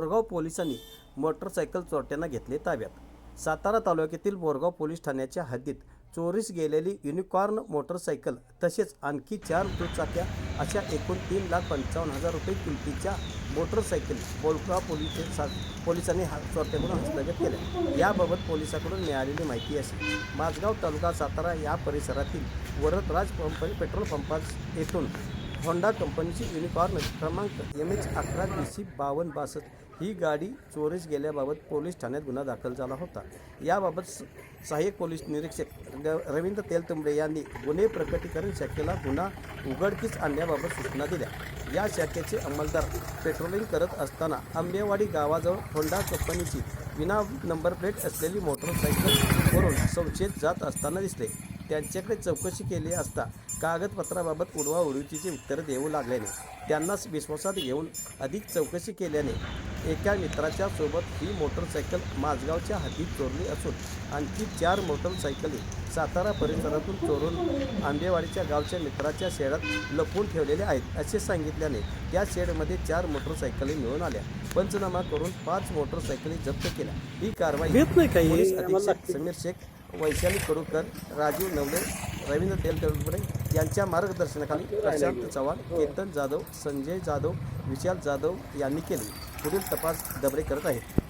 पोलिसांनी मोटरसायकल चोरट्यांना घेतले ताब्यात. सातारा तालुक्यातील बोरगाव पोलीस ठाण्याच्या हद्दीत चोरीस गेलेली युनिकॉर्न मोटरसायकल तसेच आणखी चार दुचाक्या अशा एकूण तीन लाख पंचावन्न हजार रुपये किमतीच्या मोटरसायकल बोरगाव पोलीस सा पोलिसांनी हा चोरट्याकडून हस्तगत केल्या. याबाबत पोलिसांकडून मिळालेली माहिती अशी माझगाव तालुका सातारा या परिसरातील वरदराज पंप पेट्रोल पंपास येथून होंडा कंपनीची युनिकॉर्न क्रमांक एम एच अकरा बी सी बावन्न बासष्ट. ही गाडी चोरीस गेल्याबाबत पोलीस ठाण्यात गुन्हा दाखल झाला होता. याबाबत स- सहाय्यक पोलीस निरीक्षक रवींद्र तेलतुंबडे यांनी गुन्हे प्रकटीकरण शाखेला गुन्हा उघडकीस आणण्याबाबत सूचना दिल्या. या शाखेचे अंमलदार पेट्रोलिंग करत असताना आंबेवाडी गावाजवळ होंडा कंपनीची विना नंबर प्लेट असलेली मोटरसायकल वरून संशयित जात असताना दिसले. त्यांच्याकडे चौकशी केली असता कागदपत्राबाबत उडवाउडवीची उत्तरं देऊ लागल्याने त्यांनाच विश्वासात घेऊन अधिक चौकशी केल्याने एका मित्राच्या सोबत ही मोटरसायकल माझगावच्या हद्दीत चोरली असून आणखी चार मोटरसायकली सातारा परिसरातून चोरून आंबेवाडीच्या गावच्या मित्राच्या शेडात लपवून ठेवलेल्या आहेत असे सांगितल्याने त्या शेडमध्ये चार मोटरसायकली मिळून आल्या. पंचनामा करून पाच मोटरसायकली जप्त केल्या. ही कारवाई पोलीस अधीक्षक समीर शेख वैशाली कडूकर राजीव नवले रवींद्र तेलतुंबडे यांच्या मार्गदर्शनाखाली प्रशांत चव्हाण केतन जाधव संजय जाधव विशाल जाधव यांनी केली. पुढील तपास दबरे करत आहेत.